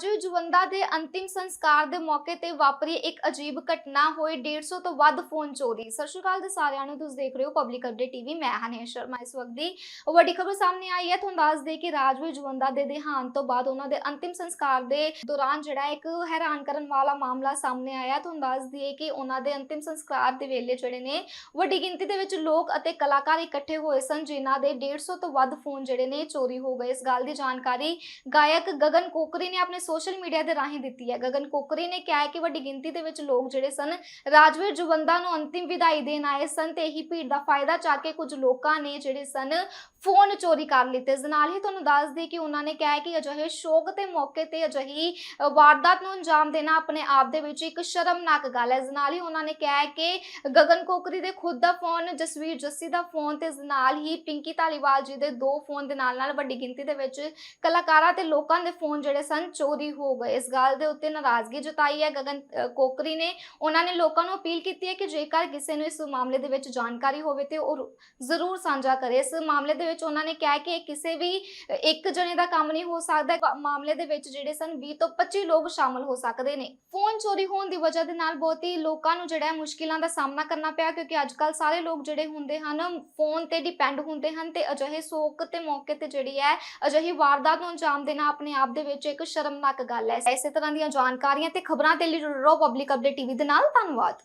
ਰਾਜੂ ਜਵੰਦਾ ਦੇ ਅੰਤਿਮ ਸੰਸਕਾਰ ਦੇ ਮੌਕੇ ਤੇ ਵਾਪਰੀ ਇੱਕ ਅਜੀਬ ਘਟਨਾ ਹੋਈ। 150 ਤੋਂ ਵੱਧ ਫੋਨ ਚੋਰੀ। ਸਤਿ ਸ਼੍ਰੀ ਅਕਾਲ ਦੇ ਸਾਰਿਆਂ ਨੂੰ। ਤੁਸੀਂ ਦੇਖ ਰਹੇ ਹੋ ਪਬਲਿਕ ਅਪਡੇਟ ਟੀਵੀ ਮੈਂ ਹਨੇ ਸ਼ਰਮਾ। ਇਸ ਵਕਤ ਦੀ ਵੱਡੀ ਖਬਰ ਸਾਹਮਣੇ ਆਈ ਹੈ। ਤੁਹਾਨੂੰ ਦੱਸ ਦੇ ਕਿ ਰਾਜਵੀਰ ਜਵੰਦਾ ਦੇ ਦੇਹਾਂਤ ਤੋਂ ਬਾਅਦ ਉਹਨਾਂ ਦੇ ਅੰਤਿਮ ਸੰਸਕਾਰ ਦੇ ਦੌਰਾਨ ਜਿਹੜਾ ਇੱਕ ਹੈਰਾਨ ਕਰਨ ਵਾਲਾ ਮਾਮਲਾ ਸਾਹਮਣੇ ਆਇਆ। ਤੁਹਾਨੂੰ ਦੱਸ ਦਈਏ ਕਿ ਉਹਨਾਂ ਦੇ ਅੰਤਿਮ ਸੰਸਕਾਰ ਦੇ ਵੇਲੇ ਜਿਹੜੇ ਨੇ, ਵੱਡੀ ਗਿਣਤੀ ਦੇ ਵਿੱਚ ਲੋਕ ਅਤੇ ਕਲਾਕਾਰ ਇਕੱਠੇ ਹੋਏ ਸਨ, ਜਿਨ੍ਹਾਂ ਦੇ 150 ਤੋਂ ਵੱਧ ਫੋਨ ਜਿਹੜੇ ਨੇ ਚੋਰੀ ਹੋ ਗਏ। ਇਸ ਗੱਲ ਦੀ ਜਾਣਕਾਰੀ ਗਾਇਕ ਗਗਨ ਕੋਕਰੀ ਨੇ ਆਪਣੇ ਸੋਸ਼ਲ ਮੀਡੀਆ ਦੇ ਰਾਹੀਂ ਦਿੱਤੀ ਹੈ। ਗਗਨ ਕੋਕਰੀ ਨੇ ਕਿਹਾ ਹੈ ਕਿ ਵੱਡੀ ਗਿਣਤੀ ਦੇ ਵਿੱਚ ਲੋਕ ਜਿਹੜੇ ਸਨ, ਰਾਜਵੀਰ ਜੁਵੰਦਾ ਨੂੰ ਅੰਤਿਮ ਵਿਦਾਈ ਦੇਣ ਆਏ ਸਨ ਤੇ ਇਹੀ ਭੀੜ ਦਾ ਫਾਇਦਾ ਚੱਕ ਕੇ ਕੁਝ ਲੋਕਾਂ ਨੇ ਜਿਹੜੇ ਸਨ, ਫੋਨ ਚੋਰੀ ਕਰ ਲਿੱਤੇ। ਨਾਲ ਹੀ ਤੁਹਾਨੂੰ ਦੱਸ ਦਈਏ ਕਿ ਉਹਨਾਂ ਨੇ ਕਿਹਾ ਕਿ ਅਜਿਹੇ ਸ਼ੋਕ ਤੇ ਮੌਕੇ ਤੇ ਅਜਿਹੀ ਵਾਰਦਾਤ ਨੂੰ ਅੰਜਾਮ ਦੇਣਾ ਆਪਣੇ ਆਪ ਦੇ ਵਿੱਚ ਇੱਕ ਸ਼ਰਮਨਾਕ ਗੱਲ ਹੈ। ਇਸ ਨਾਲ ਹੀ ਉਹਨਾਂ ਨੇ ਕਿਹਾ ਕਿ ਗਗਨ ਕੋਕਰੀ ਦੇ ਖੁਦ ਦਾ ਫੋਨ, ਜਸਵੀਰ ਜੱਸੀ ਦਾ ਫੋਨ ਤੇ ਇਸ ਨਾਲ ਹੀ ਪਿੰਕੀ ਧਾਲੀਵਾਲ ਜੀ ਦੇ ਦੋ ਫੋਨ ਦੇ ਨਾਲ ਨਾਲ ਵੱਡੀ ਗਿਣਤੀ ਦੇ ਵਿੱਚ ਕਲਾਕਾਰਾਂ ਤੇ ਲੋਕਾਂ ਦੇ ਫੋਨ ਜਿਹੜੇ ਸਨ, ਚੋਰੀ ਹੋ ਗਏ। ਇਸ ਗੱਲ ਦੇ ਉੱਤੇ ਨਾਰਾਜ਼ਗੀ ਜਤਾਈ ਹੈ। ਗਗਨ ਕੋਕਰੀ ਨੇ ਉਹਨਾਂ ਨੇ ਲੋਕਾਂ ਨੂੰ ਅਪੀਲ ਕੀਤੀ ਹੈ ਕਿ ਜੇਕਰ ਕਿਸੇ ਨੂੰ ਇਸ ਮਾਮਲੇ ਦੇ ਵਿੱਚ ਜਾਣਕਾਰੀ ਹੋਵੇ ਤੇ ਉਹ ਜ਼ਰੂਰ ਸਾਂਝਾ ਕਰੇ। ਇਸ ਮਾਮਲੇ ਦੇ ਵਿੱਚ ਉਹਨਾਂ ਨੇ ਕਿਹਾ ਕਿ ਕਿਸੇ ਵੀ ਇੱਕ ਜਣੇ ਦਾ ਕੰਮ ਨਹੀਂ ਹੋ ਸਕਦਾ। ਮਾਮਲੇ ਦੇ ਵਿੱਚ ਜਿਹੜੇ ਸਨ 20 ਤੋਂ 25 ਲੋਕ ਸ਼ਾਮਲ ਹੋ ਸਕਦੇ ਨੇ। ਫੋਨ ਚੋਰੀ ਹੋਣ ਦੀ ਵਜ੍ਹਾ ਦੇ ਨਾਲ ਬਹੁਤ ਹੀ ਲੋਕਾਂ ਨੂੰ ਜਿਹੜਾ ਮੁਸ਼ਕਿਲਾਂ ਦਾ ਸਾਹਮਣਾ ਕਰਨਾ ਪਿਆ ਕਿਉਂਕਿ ਅੱਜ ਕੱਲ ਸਾਰੇ ਲੋਕ ਜਿਹੜੇ ਹੁੰਦੇ ਹਨ, ਫੋਨ ਤੇ ਡਿਪੈਂਡ ਹੁੰਦੇ ਹਨ ਤੇ ਅਜਿਹੇ ਸੋਕ ਤੇ ਮੌਕੇ ਤੇ ਜਿਹੜੀ ਹੈ, ਅਜਿਹੀ ਵਾਰਦਾਤ ਨੂੰ ਅੰਜਾਮ ਦੇਣਾ ਆਪਣੇ ਆਪ ਦੇ ਵਿੱਚ ਇੱਕ ਸ਼ਰਮ ਸ਼ਰਮਨਾਕ ਗੱਲ ਹੈ। ਇਸੇ ਤਰ੍ਹਾਂ ਦੀਆਂ ਜਾਣਕਾਰੀਆਂ ਤੇ ਖਬਰਾਂ ਦੇ ਲਈ ਜੁੜੇ ਪਬਲਿਕ ਅਪਡੇਟ ਟੀਵੀ ਦੇ ਨਾਲ ਧੰਨਵਾਦ।